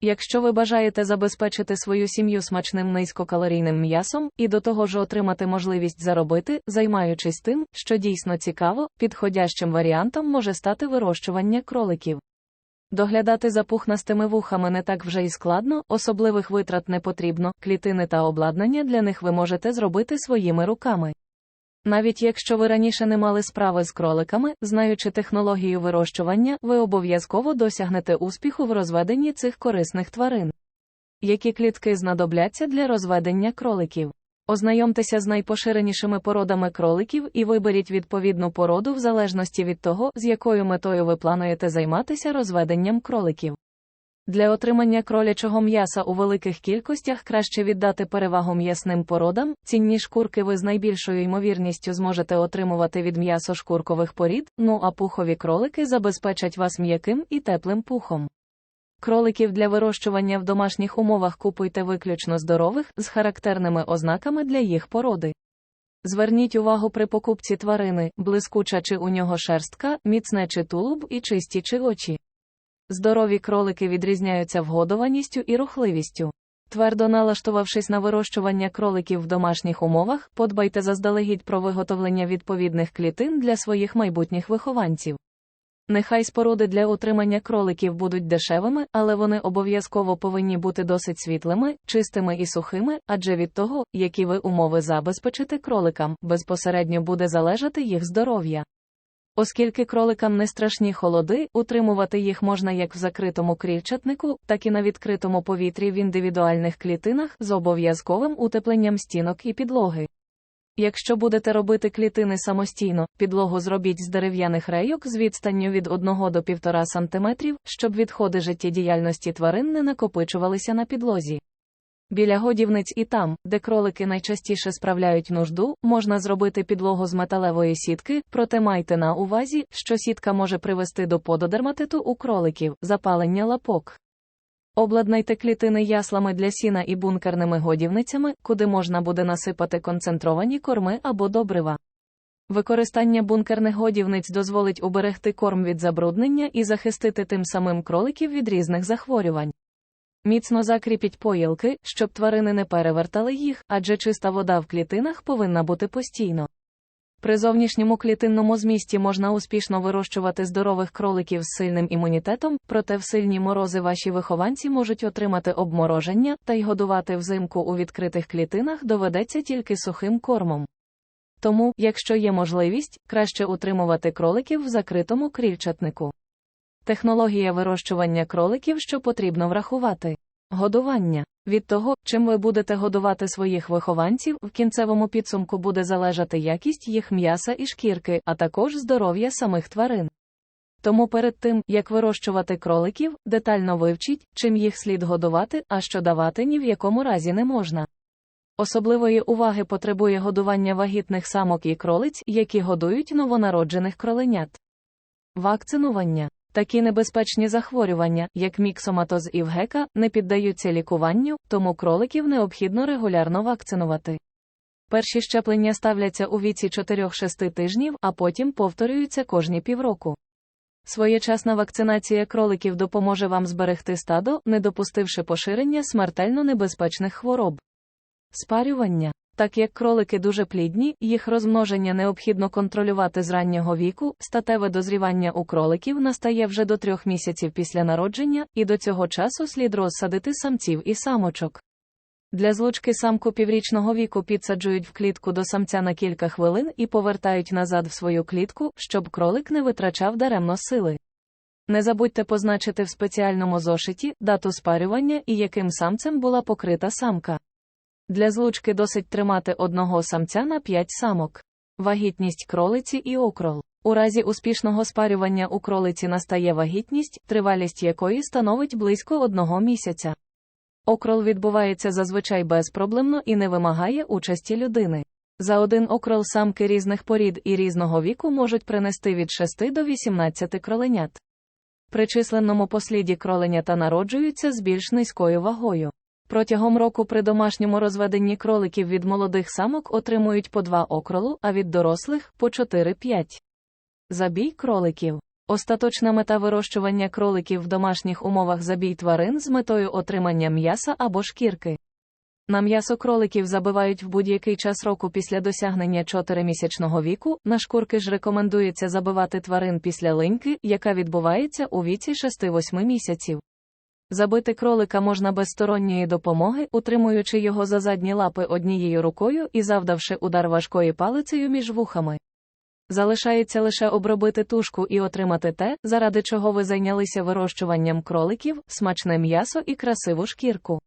Якщо ви бажаєте забезпечити свою сім'ю смачним низькокалорійним м'ясом і до того ж отримати можливість заробити, займаючись тим, що дійсно цікаво, підходящим варіантом може стати вирощування кроликів. Доглядати за пухнастими вухами не так вже й складно, особливих витрат не потрібно, клітини та обладнання для них ви можете зробити своїми руками. Навіть якщо ви раніше не мали справи з кроликами, знаючи технологію вирощування, ви обов'язково досягнете успіху в розведенні цих корисних тварин. Які клітки знадобляться для розведення кроликів? Ознайомтеся з найпоширенішими породами кроликів і виберіть відповідну породу в залежності від того, з якою метою ви плануєте займатися розведенням кроликів. Для отримання кролячого м'яса у великих кількостях краще віддати перевагу м'ясним породам, цінні шкурки ви з найбільшою ймовірністю зможете отримувати від м'ясошкуркових порід, ну а пухові кролики забезпечать вас м'яким і теплим пухом. Кроликів для вирощування в домашніх умовах купуйте виключно здорових, з характерними ознаками для їх породи. Зверніть увагу при покупці тварини, блискуча чи у нього шерстка, міцне чи тулуб і чисті чи очі. Здорові кролики відрізняються вгодованістю і рухливістю. Твердо налаштувавшись на вирощування кроликів в домашніх умовах, подбайте заздалегідь про виготовлення відповідних клітин для своїх майбутніх вихованців. Нехай споруди для утримання кроликів будуть дешевими, але вони обов'язково повинні бути досить світлими, чистими і сухими, адже від того, які ви умови забезпечите кроликам, безпосередньо буде залежати їх здоров'я. Оскільки кроликам не страшні холоди, утримувати їх можна як в закритому крільчатнику, так і на відкритому повітрі в індивідуальних клітинах з обов'язковим утепленням стінок і підлоги. Якщо будете робити клітини самостійно, підлогу зробіть з дерев'яних рейок з відстанню від 1 до 1,5 см, щоб відходи життєдіяльності тварин не накопичувалися на підлозі. Біля годівниць і там, де кролики найчастіше справляють нужду, можна зробити підлогу з металевої сітки, проте майте на увазі, що сітка може привести до пододерматиту у кроликів, запалення лапок. Обладнайте клітини яслами для сіна і бункерними годівницями, куди можна буде насипати концентровані корми або добрива. Використання бункерних годівниць дозволить уберегти корм від забруднення і захистити тим самим кроликів від різних захворювань. Міцно закріпіть поїлки, щоб тварини не перевертали їх, адже чиста вода в клітинах повинна бути постійно. При зовнішньому клітинному змісті можна успішно вирощувати здорових кроликів з сильним імунітетом, проте в сильні морози ваші вихованці можуть отримати обмороження, та й годувати взимку у відкритих клітинах доведеться тільки сухим кормом. Тому, якщо є можливість, краще утримувати кроликів в закритому крільчатнику. Технологія вирощування кроликів, що потрібно врахувати. Годування. Від того, чим ви будете годувати своїх вихованців, в кінцевому підсумку буде залежати якість їх м'яса і шкірки, а також здоров'я самих тварин. Тому перед тим, як вирощувати кроликів, детально вивчіть, чим їх слід годувати, а що давати ні в якому разі не можна. Особливої уваги потребує годування вагітних самок і кролиць, які годують новонароджених кроленят. Вакцинування. Такі небезпечні захворювання, як міксоматоз і вгека, не піддаються лікуванню, тому кроликів необхідно регулярно вакцинувати. Перші щеплення ставляться у віці 4-6 тижнів, а потім повторюються кожні півроку. Своєчасна вакцинація кроликів допоможе вам зберегти стадо, не допустивши поширення смертельно небезпечних хвороб. Спарювання. Так як кролики дуже плідні, їх розмноження необхідно контролювати з раннього віку, статеве дозрівання у кроликів настає вже до трьох місяців після народження, і до цього часу слід розсадити самців і самочок. Для злучки самку піврічного віку підсаджують в клітку до самця на кілька хвилин і повертають назад в свою клітку, щоб кролик не витрачав даремно сили. Не забудьте позначити в спеціальному зошиті дату спарювання і яким самцем була покрита самка. Для злучки досить тримати одного самця на 5 самок. Вагітність кролиці і окрол. У разі успішного спарювання у кролиці настає вагітність, тривалість якої становить близько одного місяця. Окрол відбувається зазвичай безпроблемно і не вимагає участі людини. За один окрол самки різних порід і різного віку можуть принести від 6 до 18 кроленят. При численному посліді кроленята народжуються з більш низькою вагою. Протягом року при домашньому розведенні кроликів від молодих самок отримують по два окролу, а від дорослих по 4-5. Забій кроликів. Остаточна мета вирощування кроликів в домашніх умовах забій тварин з метою отримання м'яса або шкірки. На м'ясо кроликів забивають в будь-який час року після досягнення 4-місячного віку, на шкурки ж рекомендується забивати тварин після линьки, яка відбувається у віці 6-8 місяців. Забити кролика можна без сторонньої допомоги, утримуючи його за задні лапи однією рукою і завдавши удар важкою палицею між вухами. Залишається лише обробити тушку і отримати те, заради чого ви зайнялися вирощуванням кроликів, смачне м'ясо і красиву шкірку.